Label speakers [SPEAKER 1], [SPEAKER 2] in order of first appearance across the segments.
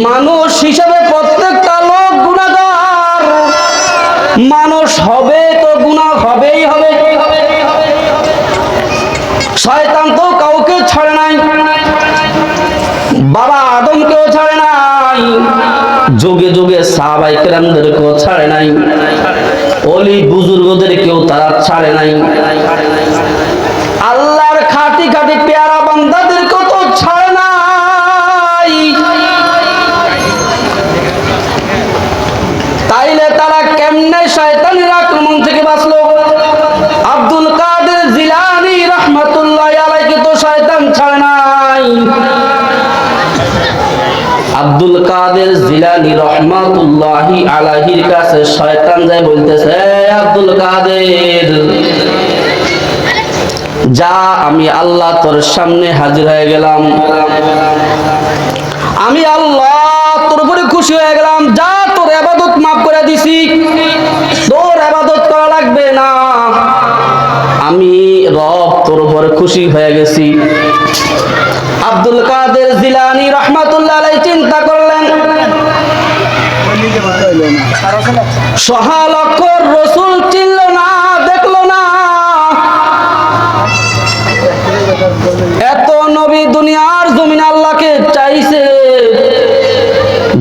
[SPEAKER 1] মানুষ হিসাবে প্রত্যেকটা লোক গুণাগার। মানুষ হবে তো গুণা হবেই হবে। শয়তান তো কাউকে ছাড়ে নাই। বাবা আদমকেও ছাড়ে নাই। যুগে যুগে সাহাবাই কেরামদেরকেও ছাড়ে নাই। অলি বুজুর্গদেরকেও তারা ছাড়ে নাই। আল্লাহর খাটি খাটি পেয়ারা বান্দাদেরকেও তো ছাড়ে ছাড়ে নাই। আব্দুল কাদের জিলানি রহমাতুল্লাহি আলাহির কাছে শয়তান যায় বলতেছে আব্দুল কাদের, যা আমি আল্লাহ তোর সামনে হাজির হয়ে গেলাম। আমি আল্লাহ তোর উপরে খুশি হয়ে গেলাম। যা তোর আবাদত মাফ করে দিছি। তোর আবাদত করা লাগবে না। আমি রব তোর উপরে খুশি হয়ে গেছি। আব্দুল কাদের জিলানি রহমাতুল্লাহ চিন্তা করলেন সহালক্ষর রসুল চিনল না, দেখল না। এত নবী দুনিয়ার জমিন আল্লাহকে চাইছে।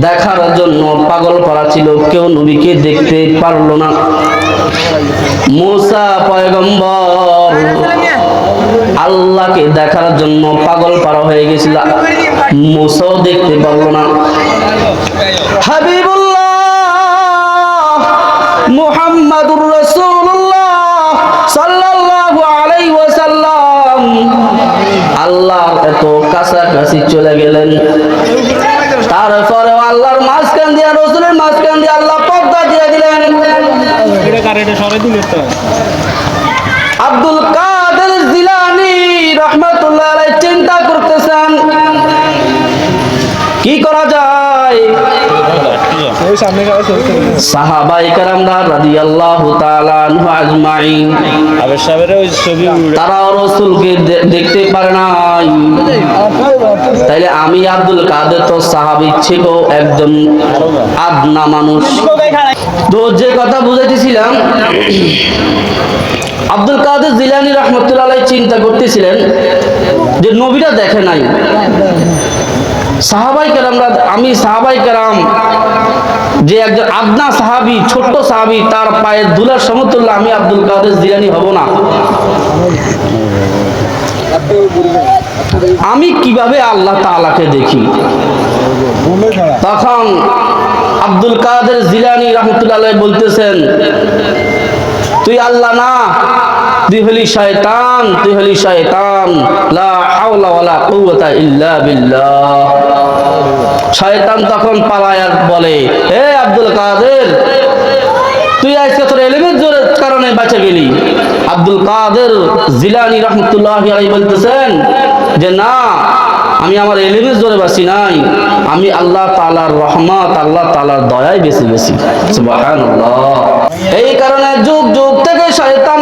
[SPEAKER 1] দেখার জন্য পাগল পাড়া ছিল, কেউ নবীকে দেখতে পারল না। মুসা পয়গম্বর আল্লাহকে দেখার জন্য পাগল পাড়া হয়ে গেছিল। মুসাও দেখতে পারল না। হাবিবুল্লাহ মুহাম্মাদুর রাসূলুল্লাহ সাল্লাল্লাহু আলাইহি ওয়াসাল্লাম আল্লাহর এত কাছাকাছি চলে গেলেন। তারপরে আল্লাহর মাঝখান দিয়ে রসুলের মাঝখান দিয়ে আল্লাহ পর্দা দিয়ে দিলেন। আব্দুল কাদের জিলানি রহমাতুল্লাহ সাহাবাই কারামরা রাদিয়াল্লাহু তাআলা আনহু আজমাইন।
[SPEAKER 2] আবের সাহেবের ওই ছবি উড়ে
[SPEAKER 1] তারাও দেখতে পারে নাই। তাইলে আমি আব্দুল কাদের তো সাহাবি ছিল একজন আদনা মানুষ। তো যে কথা বুঝাইতেছিলাম। আব্দুল কাদের জিলানি রহমতুল্লাহ চিন্তা করতেছিলেন যে নবীরা দেখে নাই। সাহাবাই কেরামরা আমি সাহাবাই কেরাম যে একজন আদনা সাহাবি, ছোট্ট সাহাবি, তার পায়ের দুলার সমতুল্য আমি আব্দুল কাদের জিলানি হব না। আমি কীভাবে আল্লাহ তাআলাকে দেখি? তখন আব্দুল কাদের জিলানি রহমতুল্লাহ বলতেছেন, তুই আল্লাহ না তুই হলি শয়তান, তুই হলি শয়তান। লা হাওলা ওয়ালা কুওয়াতা ইল্লা বিল্লাহ। শয়তান তখন পালায় আর বলে, হে আব্দুল কাদের, তুই আজকে তোর এলিমের জোরের কারণে গেলি। আব্দুল কাদের জিলানি রহমতুল্লাহ আলাই বলতেছেন যে, না, আমি আমার এলিমের জোরে বাঁচি নাই। আমি আল্লাহ তালার রহমত, আল্লাহ তালার দয়ায় বেশি বেশি এই কারণে যুগ যুগ থেকে শয়তান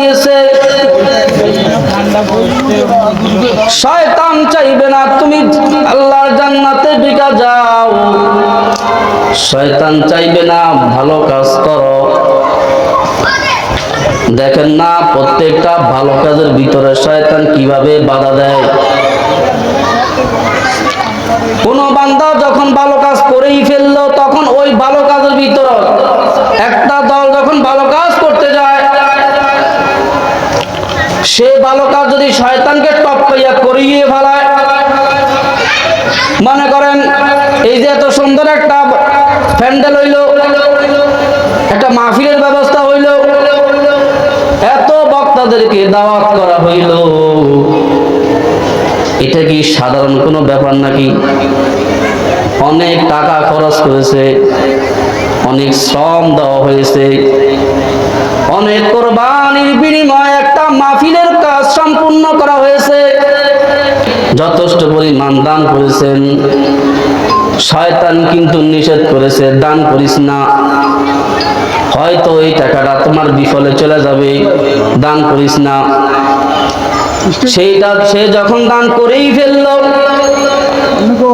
[SPEAKER 1] দিয়েছে শয়তান চাইবে না, তুমি আল্লাহর জান্নাতে ঢুকা যাও। শয়তান চাইবে না, ভালো কাজ করো। দেখেন না, প্রত্যেকটা ভালো কাজের ভিতরে শয়তান কীভাবে বাধা দেয়। কোন বান্দা যখন ভালো কাজ করেই ফেলল তখন ওই ভালো কাজের ভিতর একটা দল যখন ভালো কাজ করতে যায় সে ভালো কাজ যদি শয়তানকে টপকাইয়া করিয়ে ফেলায়, মনে করেন এই যে এত সুন্দর একটা প্যান্ডেল হইল, একটা মাহফিলের ব্যবস্থা হইল, এত বক্তাদেরকে দাওয়াত করা হইল। এটা কি সাধারণ কোনো ব্যাপার নাকি? অনেক টাকা খরচ করেছে, অনেক শ্রম দেওয়া হয়েছে, অনেক কোরবানির বিনিময়ে একটা মাহফিলের সম্পূর্ণ করা হয়েছে। যথেষ্ট পরিমাণ দান করেছেন। শয়তান কিন্তু নিষেধ করেছে, দান করিস না। হয়তো এই টাকাটা তোমার বিফলে চলে যাবে, দান করিস না। সেইটা সে যখন দান করেই ফেলল,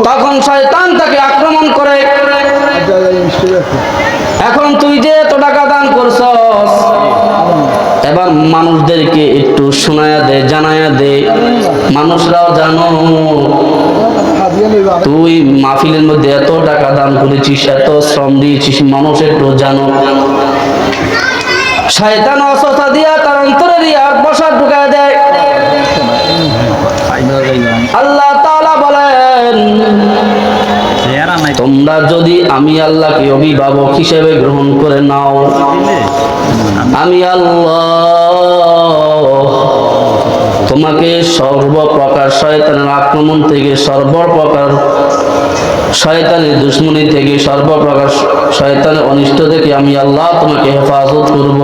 [SPEAKER 1] তখন শয়তান তাকে আক্রমণ করে। এখন তুই যে এত টাকা দান করছস এবার মানুষদেরকে একটু শোনায়া দে, জানায়া দে। মানুষরাও জানো, তুই মাহফিলের মধ্যে এত টাকা দান করেছিস, এত শ্রম দিয়েছিস, মানুষ একটু জানো। শয়তান দিয়া তার অন্তরে বসা ঢুকায় দেয়। আল্লাহ তাআলা বলেন তোমরা যদি আমি আল্লাহকে অভিভাবক হিসেবে গ্রহণ করে নাও। আমি আল্লাহ তোমাকে সর্বপ্রকার শয়তানের আক্রমণ থেকে, সর্বপ্রকার শয়তানের দুশ্মনী থেকে, সর্বপ্রকার শয়তানের অনিষ্ট থেকে আমি আল্লাহ তোমাকে হেফাজত করব।